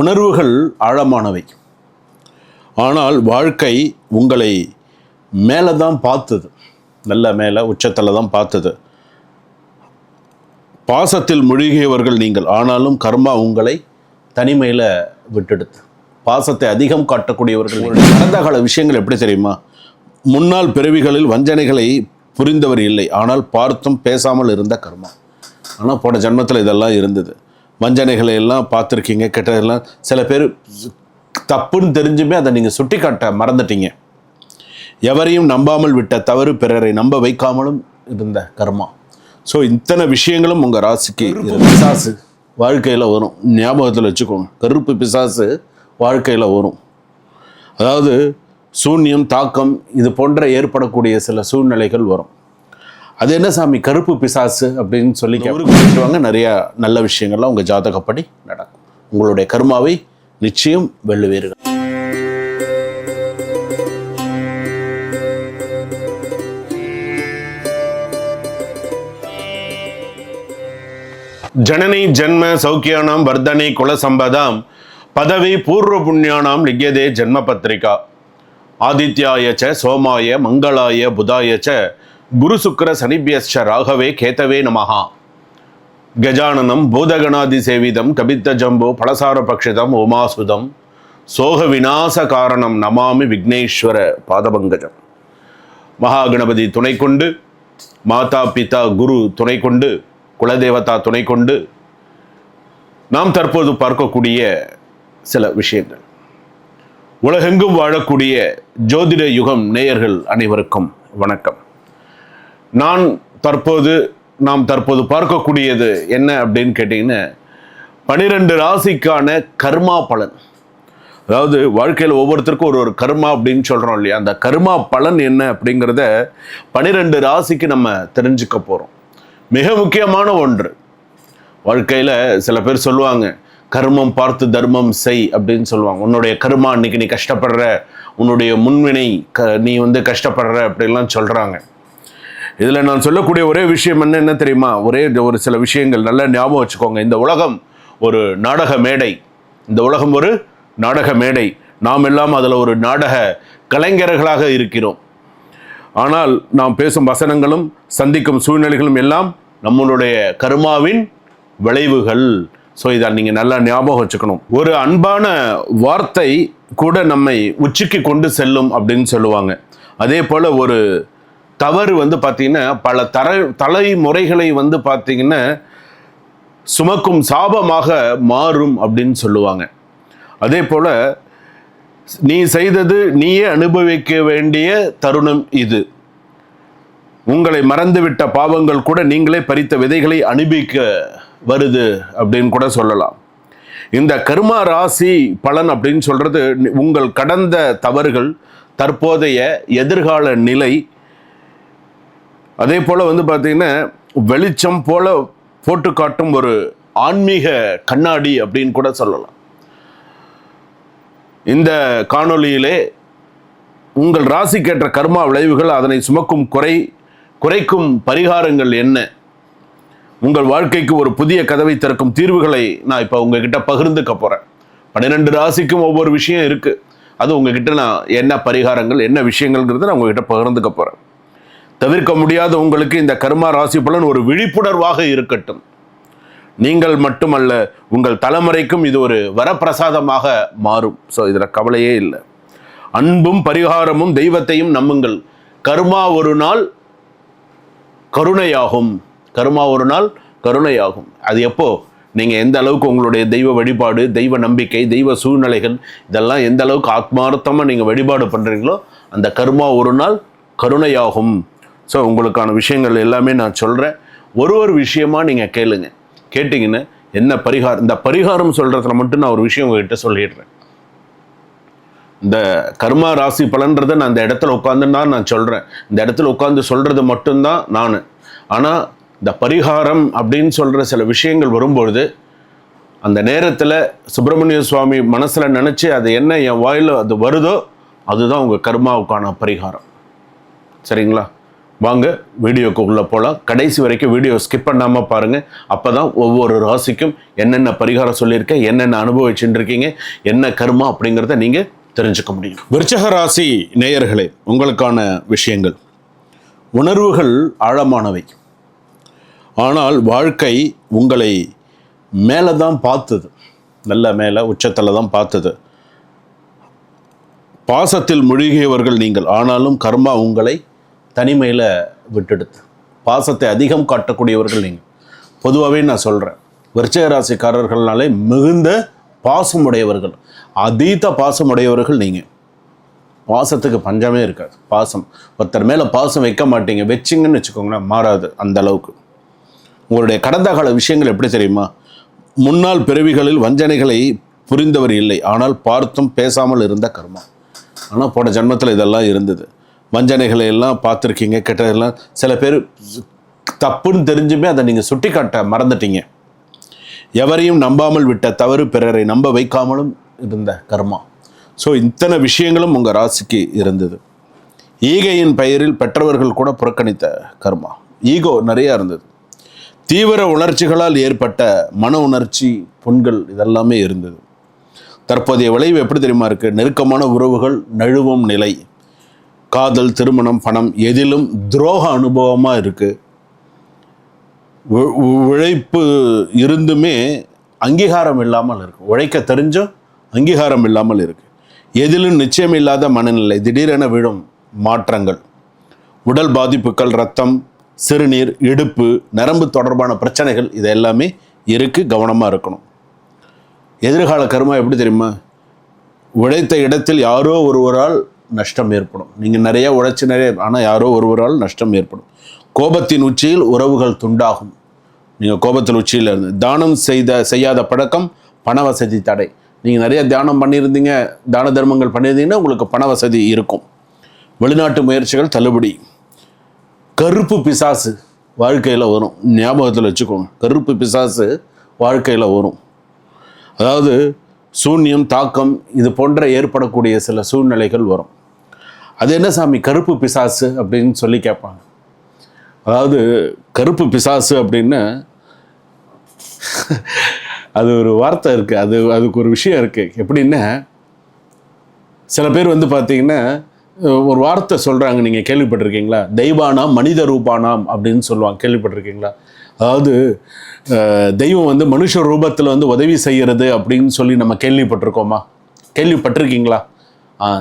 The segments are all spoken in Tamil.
உணர்வுகள் ஆழமானவை. ஆனால் வாழ்க்கை உங்களை மேலே தான் பார்த்தது. நல்ல மேலே உச்சத்தில் தான் பார்த்தது. பாசத்தில் முழுகியவர்கள் நீங்கள் ஆனாலும் கர்மா உங்களை தனிமையில் விட்டுடுது பாசத்தை அதிகம் காட்டக்கூடியவர்கள். கடந்த கால விஷயங்கள் எப்படி தெரியுமா? முன்னாள் பிறவிகளில் வஞ்சனைகளை புரிந்தவர் இல்லை. ஆனால் பார்த்தும் பேசாமல் இருந்த கர்மா. ஆனால் போன ஜென்மத்தில் இதெல்லாம் இருந்தது. வஞ்சனைகளை எல்லாம் பார்த்துருக்கீங்க கெட்டதெல்லாம் சில பேர் தப்புன்னு தெரிஞ்சுமே அதை நீங்கள் சுட்டி காட்ட மறந்துட்டீங்க. எவரையும் நம்பாமல் விட்ட தவறு பிறரை நம்ப வைக்காமலும் இருந்த கர்மா. ஸோ இத்தனை விஷயங்களும் உங்கள் ராசிக்கு. பிசாசு வாழ்க்கையில் வரும். ஞாபகத்தில் வச்சுக்கோங்க. கருப்பு பிசாசு வாழ்க்கையில் வரும். அதாவது சூன்யம் தாக்கம் இது போன்ற ஏற்படக்கூடிய சில சூழ்நிலைகள் வரும். அது என்ன சாமி கருப்பு பிசாசு அப்படின்னு சொல்லி ஊருக்கு போயிட்டு வாங்க நிறையா நல்ல விஷயங்கள்லாம் உங்கள் ஜாதகப்படி நடக்கும். உங்களுடைய கர்மாவை நிச்சயம் வெல்லுவீர்கள். ஜனனி ஜன்ம சௌக்கியானாம் வர்தனை குல சம்பதாம் பதவி பூர்வ புண்ணியானாம் லிக்கியதே ஜன்ம பத்திரிகா. ஆதித்யாய ச சோமாய மங்களாய புதாய ச குரு சுக்கர சனிபியஸ்ச ராகவே கேத்தவே நமஹா. கஜானனம் பூதகணாதி சேவிதம் கபித்த ஜம்பு பலசார பக்ஷிதம் உமாசுதம். சோக விநாச காரணம் நமாமி விக்னேஸ்வர பாதபங்கஜம். மகாகணபதி துணை கொண்டு மாதா பிதா குரு துணை கொண்டு குலதேவதா துணை கொண்டு நாம் தற்போது பார்க்கக்கூடிய சில விஷயங்கள். உலகெங்கும் வாழக்கூடிய ஜோதிட யுகம் நேயர்கள் அனைவருக்கும் வணக்கம். நான் தற்போது நாம் தற்போது பார்க்கக்கூடியது என்ன அப்படின்னு கேட்டிங்கன்னா பனிரெண்டு ராசிக்கான கர்மா பலன். அதாவது வாழ்க்கையில் ஒவ்வொருத்தருக்கும் ஒரு ஒரு கர்மா அப்படின்னு சொல்கிறோம் இல்லையா? அந்த கர்மா பலன் என்ன அப்படிங்கிறத பனிரெண்டு ராசிக்கு நம்ம தெரிஞ்சுக்க போகிறோம் மிக முக்கியமான ஒன்று. வாழ்க்கையில் சில பேர் சொல்லுவாங்க கர்மம் பார்த்து தர்மம் செய் அப்படின்னு சொல்லுவாங்க. உன்னுடைய கர்மா இன்னைக்கு நீ கஷ்டப்படுற உன்னுடைய முன்வினை க நீ வந்து கஷ்டப்படுற அப்படின்லாம் சொல்கிறாங்க இதில் நான் சொல்லக்கூடிய ஒரே விஷயம் என்ன என்ன தெரியுமா? ஒரே ஒரு சில விஷயங்கள் நல்லா ஞாபகம் வச்சுக்கோங்க. இந்த உலகம் ஒரு நாடக மேடை. இந்த உலகம் ஒரு நாடக மேடை. நாம் எல்லாம் அதில் ஒரு நாடக கலைஞர்களாக இருக்கிறோம். ஆனால் நாம் பேசும் வசனங்களும் சந்திக்கும் சூழ்நிலைகளும் எல்லாம் நம்மளுடைய கருமாவின் விளைவுகள். ஸோ இதை நீங்கள் நல்லா ஞாபகம் வச்சுக்கணும். ஒரு அன்பான வார்த்தை கூட நம்மை உச்சிக்கு கொண்டு செல்லும் அப்படின்னு சொல்லுவாங்க. அதே போல் ஒரு தவறு வந்து பார்த்தீங்கன்னா பல தர தலைமுறைகளை வந்து பார்த்தீங்கன்னா சுமக்கும் சாபமாக மாறும் அப்படின்னு சொல்லுவாங்க. அதே போல் நீ செய்தது நீயே அனுபவிக்க வேண்டிய தருணம் இது. உங்களை மறந்துவிட்ட பாவங்கள் கூட நீங்களே பறித்த விதைகளை அனுபவிக்க வருது அப்படின்னு கூட சொல்லலாம். இந்த கர்மா ராசி பலன் அப்படின்னு சொல்கிறது உங்கள் கடந்த தவறுகள் தற்போதைய எதிர்கால நிலை அதே போல் வந்து பார்த்தீங்கன்னா வெளிச்சம் போல போட்டு காட்டும் ஒரு ஆன்மீக கண்ணாடி அப்படின்னு கூட சொல்லலாம். இந்த காணொலியிலே உங்கள் ராசிக்கேற்ற கர்மா விளைவுகள் அதனை சுமக்கும் குறை குறைக்கும் பரிகாரங்கள் என்ன? உங்கள் வாழ்க்கைக்கு ஒரு புதிய கதவை திறக்கும் தீர்வுகளை நான் இப்போ உங்ககிட்ட பகிர்ந்துக்க போகிறேன் பன்னிரெண்டு ராசிக்கும் ஒவ்வொரு விஷயம் இருக்குது அது உங்ககிட்ட நான் என்ன பரிகாரங்கள் என்ன விஷயங்கள்ங்கிறத நான் உங்ககிட்ட பகிர்ந்துக்க போகிறேன் தவிர்க்க முடியாத உங்களுக்கு இந்த கர்மா ராசி பலன் ஒரு விழிப்புணர்வாக இருக்கட்டும். நீங்கள் மட்டுமல்ல உங்கள் தலைமுறைக்கும் இது ஒரு வரப்பிரசாதமாக மாறும். ஸோ இதில் கவலையே இல்லை. அன்பும் பரிகாரமும் தெய்வத்தையும் நம்புங்கள். கர்மா ஒரு நாள் கருணையாகும். கர்மா ஒரு நாள் கருணையாகும். அது எப்போ? நீங்கள் எந்த அளவுக்கு உங்களுடைய தெய்வ வழிபாடு தெய்வ நம்பிக்கை தெய்வ சூழ்நிலைகள் இதெல்லாம் எந்த அளவுக்கு ஆத்மார்த்தமாக நீங்கள் வழிபாடு பண்ணுறீங்களோ அந்த கர்மா ஒரு நாள் கருணையாகும். ஸோ உங்களுக்கான விஷயங்கள் எல்லாமே நான் சொல்கிறேன் ஒரு ஒரு விஷயமா நீங்கள் கேளுங்க. கேட்டிங்கன்னா என்ன பரிகாரம் இந்த பரிகாரம் சொல்கிறதுல மட்டும் நான் ஒரு விஷயம் உங்ககிட்ட சொல்லிடுறேன். இந்த கர்மா ராசி பலன்றதை நான் இந்த இடத்துல உட்காந்துன்னு தான் நான் சொல்கிறேன் இந்த இடத்துல உட்காந்து சொல்கிறது மட்டும்தான் நான். ஆனால் இந்த பரிகாரம் அப்படின்னு சொல்கிற சில விஷயங்கள் வரும்பொழுது அந்த நேரத்தில் சுப்பிரமணிய சுவாமி மனசில் நினச்சி அது என்ன என் வாயில் அது வருதோ அதுதான் உங்கள் கர்மாவுக்கான பரிகாரம். சரிங்களா? வாங்க வீடியோக்கு உள்ளே போகலாம் கடைசி வரைக்கும் வீடியோ ஸ்கிப் பண்ணாமல் பாருங்கள் அப்போ தான் ஒவ்வொரு ராசிக்கும் என்னென்ன பரிகாரம் சொல்லியிருக்கேன் என்னென்ன அனுபவிச்சுட்டு இருக்கீங்க என்ன கர்மா அப்படிங்கிறத நீங்கள் தெரிஞ்சுக்க முடியும். விருச்சக ராசி நேயர்களே உங்களுக்கான விஷயங்கள். உணர்வுகள் ஆழமானவை. ஆனால் வாழ்க்கை உங்களை மேலே தான் பார்த்தது. நல்ல மேலே உச்சத்தில் தான் பார்த்தது. பாசத்தில் மூழ்கியவர்கள் நீங்கள் ஆனாலும் கர்மா உங்களை தனிமையில் விட்டுடுது பாசத்தை அதிகம் காட்டக்கூடியவர்கள் நீங்கள் பொதுவாகவே நான் சொல்கிறேன் விருச்சக ராசிக்காரர்கள்னாலே மிகுந்த பாசமுடையவர்கள். அதீத பாசமுடையவர்கள் நீங்கள் பாசத்துக்கு பஞ்சமே இருக்காது. பாசம். ஒருத்தர் மேலே பாசம் வைக்க மாட்டீங்க. வச்சிங்கன்னு வச்சுக்கோங்களேன் மாறாது அந்த அளவுக்கு. உங்களுடைய கடந்த கால விஷயங்கள் எப்படி தெரியுமா? முன்னாள் பிறவிகளில் வஞ்சனைகளை புரிந்தவர் இல்லை. ஆனால் பார்த்தும் பேசாமல் இருந்த கர்மா. ஆனால் போன ஜென்மத்தில் இதெல்லாம் இருந்தது. வஞ்சனைகளை எல்லாம் பார்த்துருக்கீங்க கெட்டதெல்லாம். சில பேர் தப்புன்னு தெரிஞ்சுமே அதை நீங்கள் சுட்டி காட்ட மறந்துட்டீங்க. எவரையும் நம்பாமல் விட்ட தவறு பிறரை நம்ப வைக்காமலும் இருந்த கர்மா. ஸோ இத்தனை விஷயங்களும் உங்கள் ராசிக்கு இருந்தது. ஈகையின் பெயரில் பெற்றவர்கள் கூட புறக்கணித்த கர்மா. ஈகோ நிறையா இருந்தது. தீவிர உணர்ச்சிகளால் ஏற்பட்ட மன உணர்ச்சி புண்கள் இதெல்லாமே இருந்தது. தற்போதைய விளைவு எப்படி தெரியுமா இருக்குது நெருக்கமான உறவுகள் நழுவும் நிலை. காதல் திருமணம் பணம் எதிலும் துரோக அனுபவமாக இருக்குது உழைப்பு இருந்துமே அங்கீகாரம் இல்லாமல் இருக்குது உழைக்க தெரிஞ்சும் அங்கீகாரம் இல்லாமல் இருக்குது எதிலும் நிச்சயம் இல்லாத மனநிலை திடீரென விழும் மாற்றங்கள். உடல் பாதிப்புகள் ரத்தம் சிறுநீர் இடுப்பு நரம்பு தொடர்பான பிரச்சனைகள் இது எல்லாமே இருக்குது கவனமாக இருக்கணும். எதிர்கால கருமா எப்படி தெரியுமா? உழைத்த இடத்தில் யாரோ ஒருவரால் நஷ்டம் ஏற்படும். நீங்கள் நிறைய உழைச்சி நிறைய ஆனால் யாரோ ஒருவரால் நஷ்டம் ஏற்படும். கோபத்தின் உச்சியில் உறவுகள் துண்டாகும். நீங்கள் கோபத்தில் உச்சியில் இருந்து தானம் செய்த செய்யாத பழக்கம் பண வசதி தடை. நீங்கள் நிறைய தியானம் பண்ணியிருந்தீங்க தான தர்மங்கள் பண்ணியிருந்தீங்கன்னா உங்களுக்கு பண வசதி இருக்கும். வெளிநாட்டு முயற்சிகள் தள்ளுபடி. கருப்பு பிசாசு வாழ்க்கையில் வரும். ஞாபகத்தில் வச்சுக்கோங்க. கருப்பு பிசாசு வாழ்க்கையில் வரும். அதாவது சூன்யம் தாக்கம் இது போன்ற ஏற்படக்கூடிய சில சூழ்நிலைகள் வரும். அது என்ன சாமி கருப்பு பிசாசு அப்படின்னு சொல்லி கேட்பாங்க. அதாவது கருப்பு பிசாசு அப்படின்னு அது ஒரு வார்த்தை இருக்குது அது அதுக்கு ஒரு விஷயம் இருக்குது எப்படின்னா சில பேர் வந்து பார்த்தீங்கன்னா ஒரு வார்த்தை சொல்கிறாங்க நீங்கள் கேள்விப்பட்டிருக்கீங்களா? தெய்வானாம் மனித ரூபானாம் அப்படின்னு சொல்லுவாங்க. கேள்விப்பட்டிருக்கீங்களா? அதாவது தெய்வம் வந்து மனுஷ ரூபத்தில் வந்து உதவி செய்கிறது அப்படின்னு சொல்லி நம்ம கேள்விப்பட்டிருக்கோமா? கேள்விப்பட்டிருக்கீங்களா?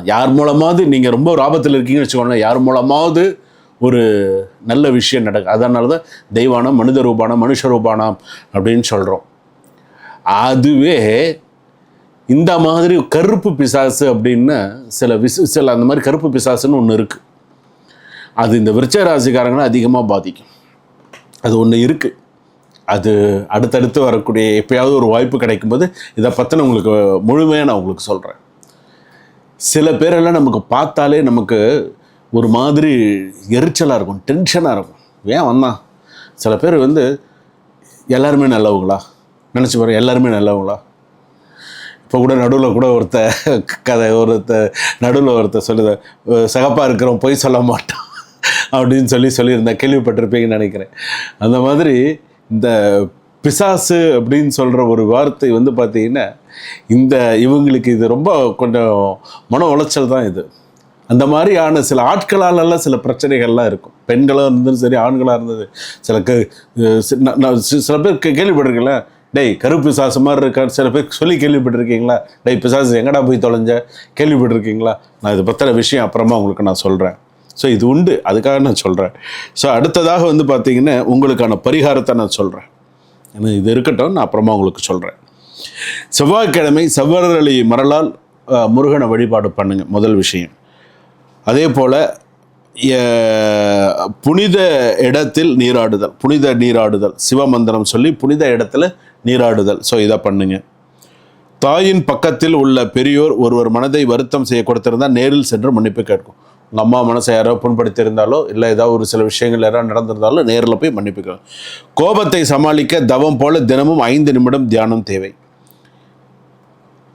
யார் மூலமாவது நீங்கள் ரொம்ப ஒரு ஆபத்தில் இருக்கீங்கன்னு வச்சுக்கோங்களேன். யார் மூலமாவது ஒரு நல்ல விஷயம் நடக்கும் அதனால தான் தெய்வானம் மனித ரூபானம் மனுஷ ரூபானம் அப்படின்னு சொல்கிறோம் அதுவே இந்த மாதிரி கருப்பு பிசாசு அப்படின்னு சில விசு சில அந்த மாதிரி கருப்பு பிசாசுன்னு ஒன்று இருக்குது அது இந்த விருச்ச ராசிக்காரங்களை அதிகமாக பாதிக்கும். அது ஒன்று இருக்குது அது அடுத்தடுத்து வரக்கூடிய எப்பயாவது ஒரு வாய்ப்பு கிடைக்கும்போது இதை பற்றின உங்களுக்கு முழுமையாக நான் உங்களுக்கு சொல்கிறேன் சில பேரெல்லாம் நமக்கு பார்த்தாலே நமக்கு ஒரு மாதிரி எரிச்சலாக இருக்கும் டென்ஷனாக இருக்கும். ஏன் வந்தான் சில பேர் வந்து எல்லாருமே நல்லவங்களா? நினச்சி பாரு எல்லாருமே நல்லவங்களா? இப்போ கூட நடுவில் கூட ஒருத்த கதை ஒருத்த நடுவில் ஒருத்த சொல்லுத சகப்பாக இருக்கிறோம் பொய் சொல்ல மாட்டான் அப்படின்னு சொல்லி சொல்லியிருந்தேன் கேள்விப்பட்டிருப்பீங்கன்னு நினைக்கிறேன். அந்த மாதிரி இந்த பிசாசு அப்படின்னு சொல்கிற ஒரு வார்த்தை வந்து பார்த்தீங்கன்னா இந்த இவங்களுக்கு இது ரொம்ப கொஞ்சம் மன உளைச்சல் தான் இது. அந்த மாதிரியான சில ஆட்களாலெல்லாம் சில பிரச்சனைகள்லாம் இருக்கும். பெண்களாக இருந்ததும் சரி ஆண்களாக இருந்தது சில க நான் சில பேர் கே- கேள்விப்பட்டிருக்கீங்களா? டேய் கருப்பு பிசாசு மாதிரி இருக்கான்னு சில பேர் சொல்லி கேள்விப்பட்டிருக்கீங்களா? டேய் பிசாசு எங்கடா போய் தொலைஞ்ச? கேள்விப்பட்டிருக்கீங்களா? நான் இது பற்றின விஷயம் அப்புறமா உங்களுக்கு நான் சொல்கிறேன் ஸோ இது உண்டு. அதுக்காக நான் சொல்கிறேன் ஸோ அடுத்ததாக வந்து பார்த்திங்கன்னா உங்களுக்கான பரிகாரத்தை நான் சொல்கிறேன் இது இருக்கட்டும் நான் அப்புறமா உங்களுக்கு சொல்கிறேன் செவ்வாய்க்கிழமை செவ்வரளி மரலால் முருகனை வழிபாடு பண்ணுங்கள் முதல் விஷயம். அதே போல் புனித இடத்தில் நீராடுதல் புனித நீராடுதல் சிவமந்திரம் சொல்லி புனித இடத்துல நீராடுதல். ஸோ இதை பண்ணுங்க. தாயின் பக்கத்தில் உள்ள பெரியோர் ஒருவர் மனதை வருத்தம் செய்ய கொடுத்திருந்தால் நேரில் சென்று மன்னிப்பு கேட்கும். உங்கள் அம்மா மனசை யாரோ புண்படுத்தியிருந்தாலோ இல்லை ஏதாவது ஒரு சில விஷயங்கள் யாராவது நடந்திருந்தாலோ நேரில் போய் மன்னிப்பு கோபத்தை சமாளிக்க தவம் போல தினமும் ஐந்து நிமிடம் தியானம் தேவை.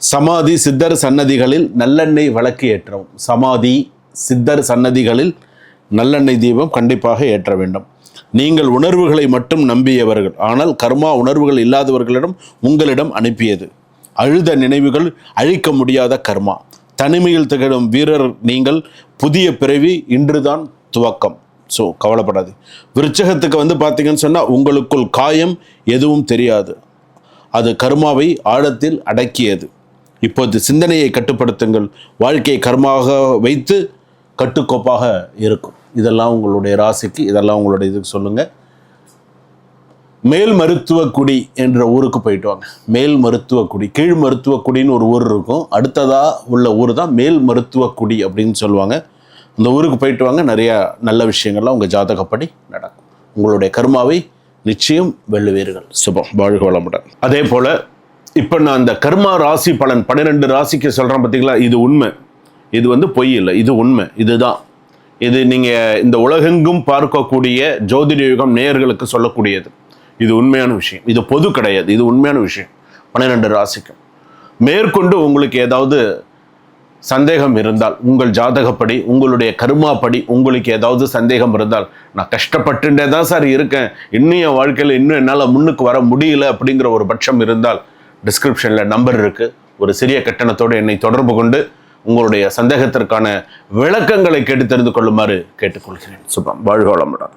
சமாதி சித்தர் சன்னதிகளில் நல்லெண்ணெய் விளக்கு ஏற்றவும். சமாதி சித்தர் சன்னதிகளில் நல்லெண்ணெய் தீபம் கண்டிப்பாக ஏற்ற வேண்டும். நீங்கள் உணர்வுகளை மட்டும் நம்பியவர்கள் ஆனால் கர்மா உணர்வுகள் இல்லாதவர்களிடம் உங்களிடம் அனுப்பியது. அழுத நினைவுகள் அழிக்க முடியாத கர்மா. தனிமையில் திகழும் வீரர் நீங்கள் புதிய பிறவி இன்றுதான் துவக்கம். ஸோ கவலைப்படாது. விருச்சகத்துக்கு வந்து பார்த்தீங்கன்னு சொன்னால் உங்களுக்குள் காயம் எதுவும் தெரியாது. அது கர்மாவை ஆழத்தில் அடக்கியது. இப்போது சிந்தனையை கட்டுப்படுத்துங்கள். வாழ்க்கையை கர்மாக வைத்து கட்டுக்கோப்பாக இருக்கும். இதெல்லாம் உங்களுடைய ராசிக்கு இதெல்லாம் உங்களுடைய இதுக்கு சொல்லுங்கள் மேல் மருத்துவக்குடி என்ற ஊருக்கு போயிட்டு வாங்க. மேல் மருத்துவக்குடி கீழ் மருத்துவக்குடின்னு ஒரு ஊர் இருக்கும். அடுத்ததாக உள்ள ஊர் தான் மேல் மருத்துவக்குடி அப்படின்னு சொல்லுவாங்க. அந்த ஊருக்கு போயிட்டு வாங்க. நிறையா நல்ல விஷயங்கள்லாம் உங்கள் ஜாதகப்படி நடக்கும். உங்களுடைய கர்மாவை நிச்சயம் வெல்லுவீர்கள். சுபம். வாழ்க வளமுடன். அதே போல் இப்போ நான் அந்த கர்மா ராசி பலன் பன்னிரெண்டு ராசிக்கு சொல்கிறேன் பார்த்தீங்களா இது உண்மை. இது வந்து பொய் இல்லை. இது உண்மை. இதுதான். இது நீங்கள் இந்த உலகெங்கும் பார்க்கக்கூடிய ஜோதிட யுகம் நேயர்களுக்கு சொல்லக்கூடியது. இது உண்மையான விஷயம். இது பொது கிடையாது. இது உண்மையான விஷயம். பன்னிரெண்டு ராசிக்கும். மேற்கொண்டு உங்களுக்கு ஏதாவது சந்தேகம் இருந்தால் உங்கள் ஜாதகப்படி உங்களுடைய கருமாப்படி உங்களுக்கு ஏதாவது சந்தேகம் இருந்தால் நான் கஷ்டப்பட்டுட்டே தான் சார் இருக்கேன். இன்னும் என் வாழ்க்கையில் இன்னும் என்னால் முன்னுக்கு வர முடியல அப்படிங்கிற ஒரு பட்சம் இருந்தால் டிஸ்கிரிப்ஷனில் நம்பர் இருக்குது ஒரு சிறிய கட்டணத்தோடு என்னை தொடர்பு கொண்டு உங்களுடைய சந்தேகத்திற்கான விளக்கங்களை கேட்டு தெரிந்து கொள்ளுமாறு கேட்டுக்கொள்கிறேன். சுபம். வாழ்க வளமுடன்.